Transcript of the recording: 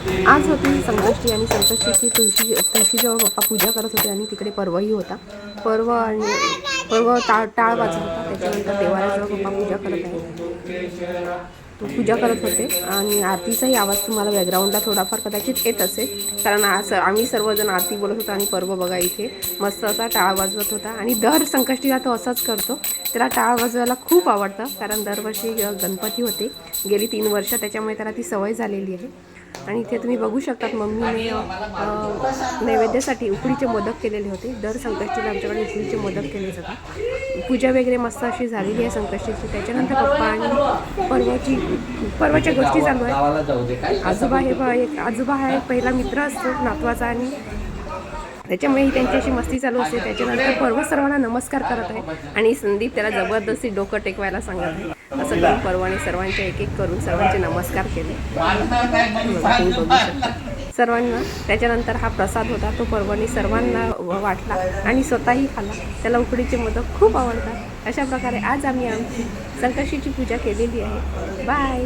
आज होती संकष्टी आणि संकष्टीची तुळशी तुळशीजवळ पप्पा पूजा करत होते आणि तिकडे पर्वही होता. पर्व आणि पर्व टाळ टाळ वाजत होता. त्याच्यानंतर देवाऱ्याजवळ पप्पा पूजा करत आहे पूजा करत होते आणि आरतीचाही आवाज तुम्हाला बॅकग्राऊंडला थोडाफार कदाचित येत असेल. कारण आज आम्ही सर्वजण आरती बोलत होतो आणि पर्व बघा इथे. मस्त असा टाळ वाजवत होता. आणि दर संकष्टीला तो असाच करतो. त्याला टाळ वाजवायला खूप आवडतं. कारण दरवर्षी गणपती होते. गेली तीन वर्ष त्याच्यामुळे त्याला ती सवय झालेली आहे. आणि इथे तुम्ही बघू शकतात मम्मीने नैवेद्यासाठी उकडीचे मोदक केलेले होते. दर संकष्टीला आमच्याकडे उकडीचे मोदक केले जातात. पूजा वगैरे मस्त अशी झालेली आहे संकष्टीची. त्याच्यानंतर पप्पा आणि पर्वाची पर्वाच्या गोष्टी चालू आहेत. आजोबा हे एक आजोबा हा एक पहिला मित्र असतो नातवाचा आणि त्याच्यामुळे ही त्यांच्याशी मस्ती चालू असते. त्याच्यानंतर पर्व सर्वांना नमस्कार करत आहे. आणि संदीप त्याला जबरदस्ती डोकं टेकवायला सांगत आहे. असं करून पर्वाने सर्वांचे एक एक करून सर्वांचे नमस्कार केले. बघू शकता. सर्वांना त्याच्यानंतर हा प्रसाद होता. तो पर्वाने सर्वांना वाटला आणि स्वतःही खाल्ला. त्याला उकडीचे मोदक खूप आवडतात. अशा प्रकारे आज आम्ही आमची संकष्टीची पूजा केलेली आहे. बाय